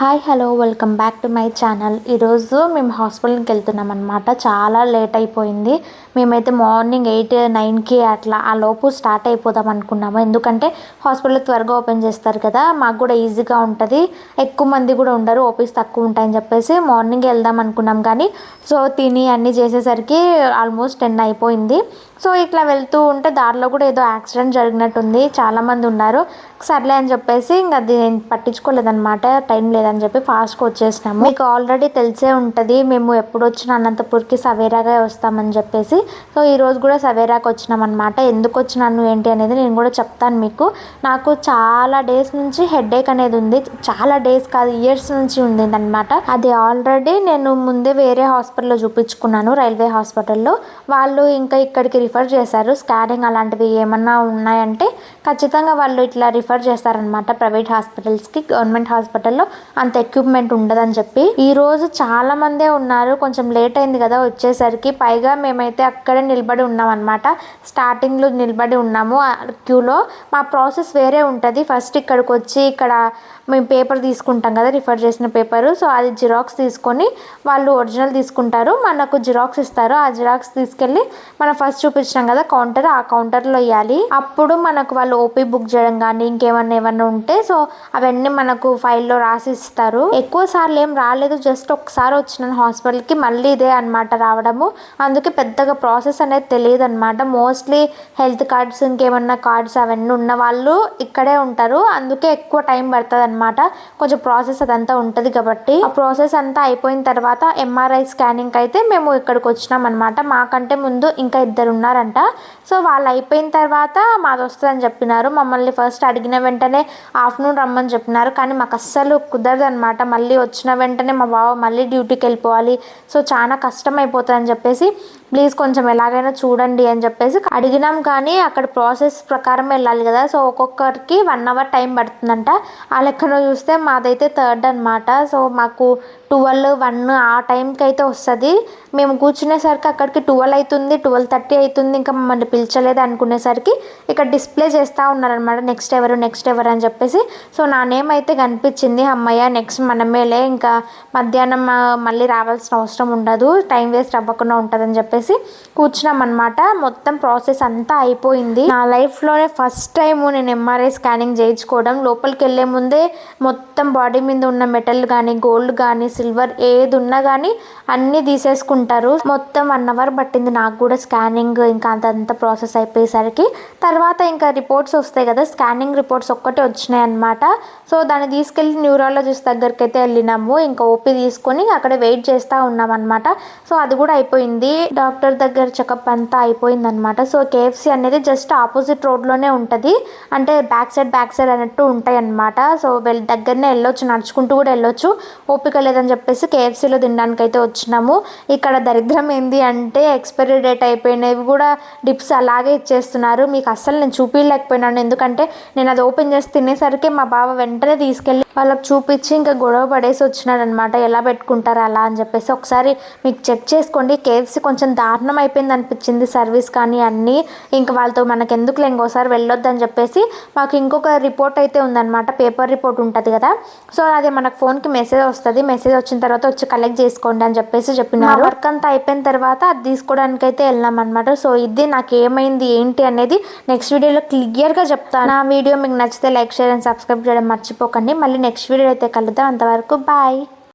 Hi hello welcome back to my channel. ఈరోజు మేము హాస్పిటల్కి వెళ్తున్నాం అనమాట చాలా లేట్ అయిపోయింది. మేమైతే మార్నింగ్ ఎయిట్ నైన్కి అట్లా ఆ లోపు స్టార్ట్ అయిపోదాం అనుకున్నాము. ఎందుకంటే హాస్పిటల్ త్వరగా ఓపెన్ చేస్తారు కదా మాకు కూడా ఈజీగా ఉంటుంది. ఎక్కువ మంది కూడా ఉండరు ఓపీస్ తక్కువ ఉంటాయని చెప్పేసి మార్నింగ్ వెళ్దాం అనుకున్నాం కానీ సో తిని అన్నీ చేసేసరికి ఆల్మోస్ట్ టెన్ అయిపోయింది. సో ఇట్లా వెళ్తూ ఉంటే దారిలో కూడా ఏదో యాక్సిడెంట్ జరిగినట్టుంది. చాలామంది ఉన్నారు. సర్లే అని చెప్పేసి ఇంకా అది పట్టించుకోలేదన్నమాట. టైం అని చెప్పి ఫాస్ట్గా వచ్చేసినాము. మీకు ఆల్రెడీ తెలిసే ఉంటుంది మేము ఎప్పుడు వచ్చిన అనంతపూర్కి సవేరాగా వస్తామని చెప్పేసి. సో ఈరోజు కూడా సవేరాకి వచ్చినాం అనమాట ఎందుకు వచ్చినాను ఏంటి అనేది నేను కూడా చెప్తాను మీకు. నాకు చాలా డేస్ నుంచి హెడేక్ అనేది ఉంది. చాలా డేస్ కాదు ఇయర్స్ నుంచి ఉంది అనమాట అది ఆల్రెడీ నేను ముందే వేరే హాస్పిటల్లో చూపించుకున్నాను రైల్వే హాస్పిటల్లో వాళ్ళు ఇంకా ఇక్కడికి రిఫర్ చేశారు. స్కానింగ్ అలాంటివి ఏమన్నా ఉన్నాయంటే ఖచ్చితంగా వాళ్ళు ఇట్లా రిఫర్ చేస్తారనమాట ప్రైవేట్ హాస్పిటల్స్కి గవర్నమెంట్ హాస్పిటల్లో అంత ఎక్విప్మెంట్ ఉండదని చెప్పి. ఈ రోజు చాలా మందే ఉన్నారు. కొంచెం లేట్ అయింది కదా వచ్చేసరికి. పైగా మేమైతే అక్కడే నిలబడి ఉన్నాం అనమాట స్టార్టింగ్లో నిలబడి ఉన్నాము. క్యూలో మా ప్రాసెస్ వేరే ఉంటుంది. ఫస్ట్ ఇక్కడికి వచ్చి ఇక్కడ మేము పేపర్ తీసుకుంటాం కదా రిఫర్ చేసిన పేపరు సో అది జిరాక్స్ తీసుకొని వాళ్ళు ఒరిజినల్ తీసుకుంటారు. మనకు జిరాక్స్ ఇస్తారు. ఆ జిరాక్స్ తీసుకెళ్ళి మనం ఫస్ట్ చూపించినాం కదా కౌంటర్ ఆ కౌంటర్లో వేయాలి. అప్పుడు మనకు వాళ్ళు ఓపీ బుక్ చేయడం కానీ ఇంకేమన్నా ఏమన్నా ఉంటే సో అవన్నీ మనకు ఫైల్లో రాసి ఇస్తారు. ఎక్కువ సార్లు ఏం రాలేదు. జస్ట్ ఒకసారి వచ్చిన హాస్పిటల్కి మళ్ళీ ఇదే అనమాట రావడము. అందుకే పెద్దగా ప్రాసెస్ అనేది తెలియదు అనమాట మోస్ట్లీ హెల్త్ కార్డ్స్ ఇంకేమన్నా కార్డ్స్ అవన్నీ ఉన్న వాళ్ళు ఇక్కడే ఉంటారు. అందుకే ఎక్కువ టైం పడుతుంది అనమాట కొంచెం ప్రాసెస్ అదంతా ఉంటుంది కాబట్టి. ఆ ప్రాసెస్ అంతా అయిపోయిన తర్వాత ఎంఆర్ఐ స్కానింగ్ అయితే మేము ఇక్కడికి వచ్చినాం అనమాట మాకంటే ముందు ఇంకా ఇద్దరు ఉన్నారంట. సో వాళ్ళు అయిపోయిన తర్వాత మాది వస్తుందని చెప్పినారు. మమ్మల్ని ఫస్ట్ అడిగిన వెంటనే ఆఫ్టర్నూన్ రమ్మని చెప్పినారు. కానీ మాకు అస్సలు కుదరదు అనమాట మళ్ళీ వచ్చిన వెంటనే మా బావ మళ్ళీ డ్యూటీకి వెళ్ళిపోవాలి. సో చాలా కష్టం అయిపోతుంది అని చెప్పేసి ప్లీజ్ కొంచెం ఎలాగైనా చూడండి అని చెప్పేసి అడిగినాం కానీ అక్కడ ప్రాసెస్ ప్రకారం వెళ్ళాలి కదా. సో ఒక్కొక్కరికి వన్ అవర్ టైం పడుతుందంట. ఆ లెక్కన చూస్తే మాదైతే థర్డ్ అనమాట సో మాకు ట్వెల్వ్ వన్ ఆ టైంకి అయితే వస్తుంది. మేము కూర్చునేసరికి అక్కడికి ట్వెల్వ్ అవుతుంది ట్వెల్వ్ థర్టీ అవుతుంది ఇంకా మమ్మల్ని పిలిచలేదు అనుకునేసరికి ఇక్కడ డిస్ప్లే చేస్తూ ఉన్నారనమాట నెక్స్ట్ ఎవరు నెక్స్ట్ ఎవరు అని చెప్పేసి. సో నా నేమ్ అయితే కనిపించింది. అమ్మయ్య నెక్స్ట్ మనమేలే. ఇంకా మధ్యాహ్నం మళ్ళీ రావాల్సిన అవసరం ఉండదు. టైం వేస్ట్ అవ్వకుండా ఉంటుందని చెప్పేసి కూర్చున్నాం అనమాట మొత్తం ప్రాసెస్ అంతా అయిపోయింది. నా లైఫ్లోనే ఫస్ట్ టైం నేను ఎంఆర్ఐ స్కానింగ్ చేయించుకోవడం. లోపలికి వెళ్ళే ముందే మొత్తం బాడీ మీద ఉన్న మెటల్ కానీ గోల్డ్ కానీ సిల్వర్ ఏది ఉన్నా కానీ అన్నీ తీసేసుకుంటారు. మొత్తం వన్ అవర్ పట్టింది నాకు కూడా స్కానింగ్. ఇంకా అంతంత ప్రాసెస్ అయిపోయేసరికి. తర్వాత ఇంకా రిపోర్ట్స్ వస్తాయి కదా స్కానింగ్ రిపోర్ట్స్ ఒక్కటే వచ్చినాయి అనమాట సో దాన్ని తీసుకెళ్ళి న్యూరాలజిస్ట్ దగ్గరికి అయితే వెళ్ళినాము. ఇంకా ఓపీ తీసుకొని అక్కడ వెయిట్ చేస్తూ ఉన్నాం అనమాట సో అది కూడా అయిపోయింది. డాక్టర్ దగ్గర చెకప్ అంతా అయిపోయిందనమాట సో కేఎఫ్సి అనేది జస్ట్ ఆపోజిట్ రోడ్లోనే ఉంటుంది. అంటే బ్యాక్ సైడ్ బ్యాక్ సైడ్ అన్నట్టు ఉంటాయి అనమాట సో వెళ్ళి దగ్గరనే వెళ్ళొచ్చు నడుచుకుంటూ కూడా వెళ్ళొచ్చు ఓపిక లేదని చెప్పేసి కేఎఫ్సీలో తినడానికి అయితే వచ్చినాము. ఇక్కడ దరిద్రం ఏంది అంటే ఎక్స్పైరీ డేట్ అయిపోయినవి కూడా డిప్స్ అలాగే ఇచ్చేస్తున్నారు. మీకు అస్సలు నేను చూపించలేకపోయినాను ఎందుకంటే నేను అది ఓపెన్ చేసి తినేసరికి మా బావ వెంటనే తీసుకెళ్ళి వాళ్ళకి చూపించి ఇంకా గొడవ పడేసి వచ్చినాడు అనమాట ఎలా పెట్టుకుంటారు అలా అని చెప్పేసి ఒకసారి మీకు చెక్ చేసుకోండి. కేఎఫ్సీ కొంచెం దారుణం అయిపోయింది అనిపించింది సర్వీస్ కానీ అన్నీ. ఇంకా వాళ్ళతో మనకి ఎందుకు ఇంకోసారి వెళ్ళొద్దు అని చెప్పేసి మాకు ఇంకొక రిపోర్ట్ అయితే ఉందన్నమాట. పేపర్ రిపోర్ట్ ఉంటుంది కదా. సో అది మనకు ఫోన్కి మెసేజ్ వస్తుంది. మెసేజ్ వచ్చిన తర్వాత వచ్చి కలెక్ట్ చేసుకోండి అని చెప్పేసి చెప్పినారు. వర్క్ అంతా అయిపోయిన తర్వాత అది తీసుకోవడానికి అయితే వెళ్ళాం అనమాట సో ఇది నాకు ఏమైంది ఏంటి అనేది నెక్స్ట్ వీడియోలో క్లియర్గా చెప్తాను. నా వీడియో మీకు నచ్చితే లైక్ షేర్ అండ్ సబ్స్క్రైబ్ చేయడం మర్చిపోకండి. మళ్ళీ నెక్స్ట్ వీడియో అయితే కలుద్దాం. అంతవరకు బాయ్